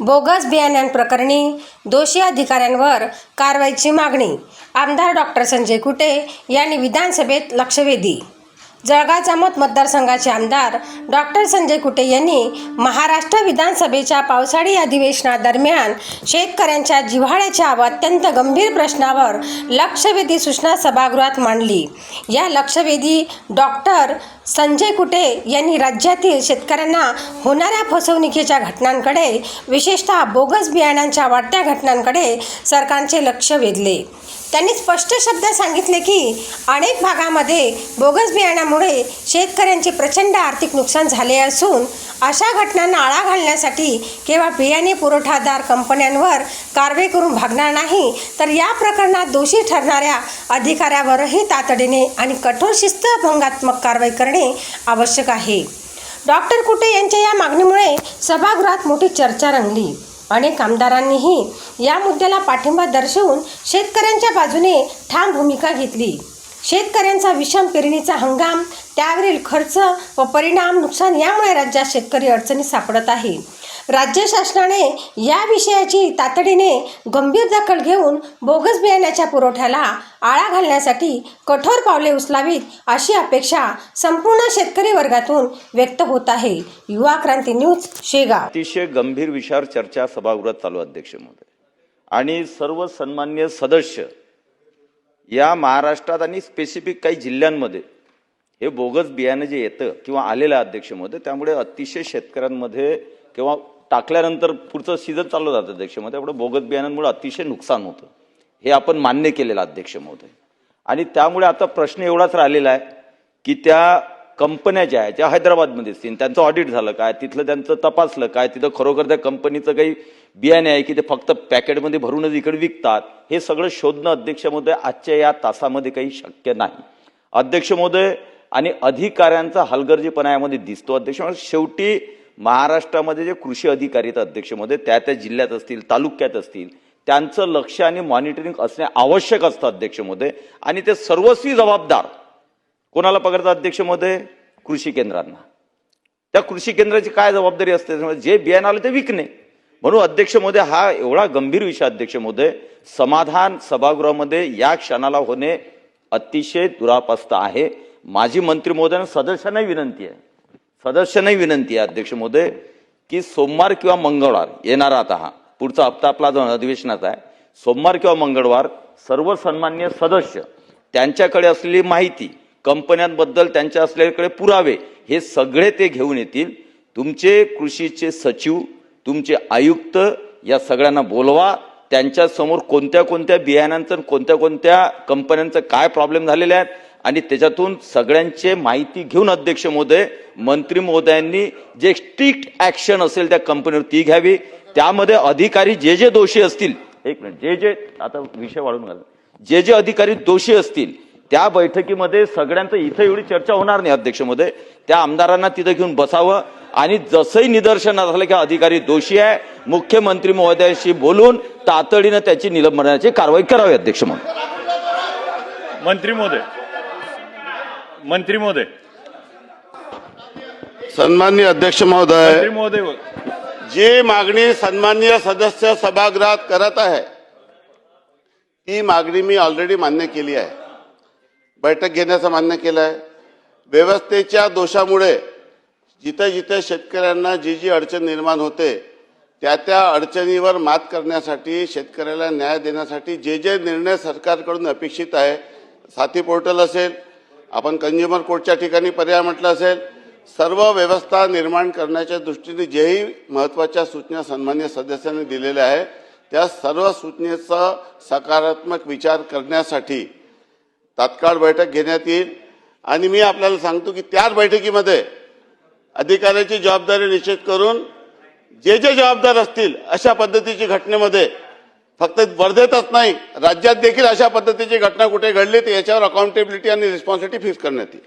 Bogus बियाण्यांप्रकरणी दोषी अधिकाऱ्यांवर कारवाईची मागणी. आमदार डॉक्टर संजय कुटे यांनी विधानसभेत लक्षवेधी. जळगाव जामोद मतदारसंघाचे आमदार डॉक्टर संजय कुटे यांनी महाराष्ट्र विधानसभेच्या पावसाळी अधिवेशनादरम्यान शेतकऱ्यांच्या जिव्हाळ्याच्या अत्यंत गंभीर प्रश्नावर लक्षवेधी सूचना सभागृहात मांडली. या लक्षवेधी डॉक्टर संजय कुटे यांनी राज्यातील शेतकऱ्यांना होणाऱ्या फसवणुकीच्या घटनांकडे विशेषतः बोगस बियाण्यांच्या वाढत्या घटनांकडे सरकारचे लक्ष वेधले. त्यांनी स्पष्ट शब्दात सांगितले की अनेक भागामध्ये बोगस बियाण्यामुळे शेतकऱ्यांचे प्रचंड आर्थिक नुकसान झाले असून अशा घटनांना आळा घालण्यासाठी केवळ बियाणे पुरवठादार कंपन्यांवर कारवाई करून भागणार नाही तर या प्रकरणात दोषी ठरणाऱ्या अधिकाऱ्यावरही तातडीने आणि कठोर शिस्तभंगात्मक कारवाई करणे आवश्यक आहे. डॉक्टर कुटे यांच्या या मागणीमुळे सभागृहात मोठी चर्चा रंगली. अनेक आमदारांनीही या मुद्द्याला पाठिंबा दर्शवून शेतकऱ्यांच्या बाजूने ठाम भूमिका घेतली. शेतकऱ्यांचा विषम पेरणीचा हंगाम त्यावरील खर्च व परिणाम नुकसान यामुळे राज्यात शेतकरी अडचणीत सापडत आहे. राज्य शासनाने या विषयाची तातडीने गंभीर दखल घेऊन बोगस बियाण्याच्या पुरवठ्याला आळा घालण्यासाठी कठोर पावले उचलावीत अशी अपेक्षा संपूर्ण शेतकरी वर्गातून व्यक्त होत आहे. युवा क्रांती न्यूज शेगाव. अतिशय गंभीर विषयावर चर्चा सभागृहात चालू अध्यक्ष महोदय. आणि सर्व सन्मान्य सदस्य या महाराष्ट्रात आणि स्पेसिफिक काही जिल्ह्यांमध्ये हे बोगस बियाणं जे येतं किंवा आलेलं अध्यक्षमध्ये अध्यक्ष त्यामुळे अतिशय शेतकऱ्यांमध्ये किंवा टाकल्यानंतर पुढचं सीझन चालू जातं अध्यक्षमध्ये त्यामुळे बोगस बियाणांमुळे अतिशय नुकसान होतं. हे आपण मान्य केलेलं अध्यक्षमध्ये आणि त्यामुळे आता प्रश्न एवढाच राहिलेला आहे की त्या कंपन्या ज्या आहेत ज्या हैदराबादमध्ये असतील त्यांचं ऑडिट झालं काय तिथलं त्यांचं तपासलं काय तिथं खरोखर त्या कंपनीचं काही बियाणे आहे की ते फक्त पॅकेटमध्ये भरूनच इकडे विकतात हे सगळं शोधणं अध्यक्ष महोदय आजच्या या तासामध्ये काही शक्य नाही. अध्यक्ष महोदय आणि अधिकाऱ्यांचा हलगर्जीपणा यामध्ये दिसतो. अध्यक्ष शेवटी महाराष्ट्रामध्ये जे कृषी अधिकारी आहेत अध्यक्ष महोदय त्या त्या जिल्ह्यात असतील तालुक्यात असतील त्यांचं लक्ष आणि मॉनिटरिंग असणे आवश्यक असतं अध्यक्ष महोदय. आणि ते सर्वस्वी जबाबदार कोणाला पकडतात अध्यक्ष महोदय? कृषी केंद्रांना. त्या कृषी केंद्राची काय जबाबदारी असते? त्याच्यामुळे जे बियाणं आलं ते विकणे. म्हणून अध्यक्ष महोदय हा एवढा गंभीर विषय अध्यक्ष महोदय समाधान सभागृहामध्ये या क्षणाला होणे अतिशय दुरापास्त आहे. माजी मंत्री महोदयांना सदस्यांनाही विनंती आहे. सदस्यांनाही विनंती आहे अध्यक्ष महोदय की सोमवार किंवा मंगळवार येणारा आता हा पुढचा हप्ता आपला जो अधिवेशनाचा आहे. सोमवार किंवा मंगळवार सर्व सन्मान्य सदस्य त्यांच्याकडे असलेली माहिती कंपन्यांबद्दल त्यांच्या असलेल्याकडे पुरावे हे सगळे ते घेऊन येतील. तुमचे कृषीचे सचिव तुमचे आयुक्त या सगळ्यांना बोलवा. त्यांच्यासमोर कोणत्या कोणत्या बियाण्यांचं कोणत्या कोणत्या कंपन्यांचं काय प्रॉब्लेम झालेले आहेत आणि त्याच्यातून सगळ्यांचे माहिती घेऊन अध्यक्ष महोदय मंत्री महोदयांनी जे स्ट्रिक्ट ॲक्शन असेल त्या कंपनीवर ती घ्यावी. त्यामध्ये अधिकारी जे जे दोषी असतील एक मिनिट जे जे आता विषय वाढून घाल जे जे अधिकारी दोषी असतील त्या बैठकीमध्ये सगळ्यांचं इथं एवढी चर्चा होणार नाही अध्यक्ष महोदय त्या आमदारांना तिथं घेऊन बसावं. आणि जसंही निदर्शनात झालं की अधिकारी दोषी आहे मुख्यमंत्री महोदयाशी बोलून तातडीनं त्याची निलंबनाची कारवाई करावी अध्यक्ष महोदय मंत्री महोदय. मंत्री महोदय. सन्मान्य अध्यक्ष महोदय मंत्री महोदय जी मागणी सन्मान्य सदस्य सभागृहात करत आहे ती मागणी मी ऑलरेडी मान्य केली आहे. बैठक घेण्याचं मान्य केलं आहे व्यवस्थेच्या दोषामुळे जिथं जिथं शेतकऱ्यांना जी जी अडचण निर्माण होते त्या त्या अडचणीवर मात करण्यासाठी शेतकऱ्याला न्याय देण्यासाठी जे जे निर्णय सरकारकडून अपेक्षित आहे साथी पोर्टल असेल आपण कंझ्युमर कोर्टच्या ठिकाणी पर्याय म्हटलं असेल सर्व व्यवस्था निर्माण करण्याच्या दृष्टीने जेही महत्त्वाच्या सूचना सन्मान्य सदस्यांनी दिलेल्या आहे त्या सर्व सूचनेचा सकारात्मक विचार करण्यासाठी तात्काळ बैठक घेण्यात येईल. आणि मी आपल्याला सांगतो की त्याच बैठकीमध्ये अधिकाऱ्याची जबाबदारी निश्चित करून जे जे जबाबदार असतील अशा पद्धतीची घटनेमध्ये फक्त वर्धेतच नाही राज्यात देखील अशा पद्धतीची घटना कुठे घडली तर याच्यावर अकाउंटेबिलिटी आणि रिस्पॉन्सिबिलिटी फिक्स करण्यात येईल.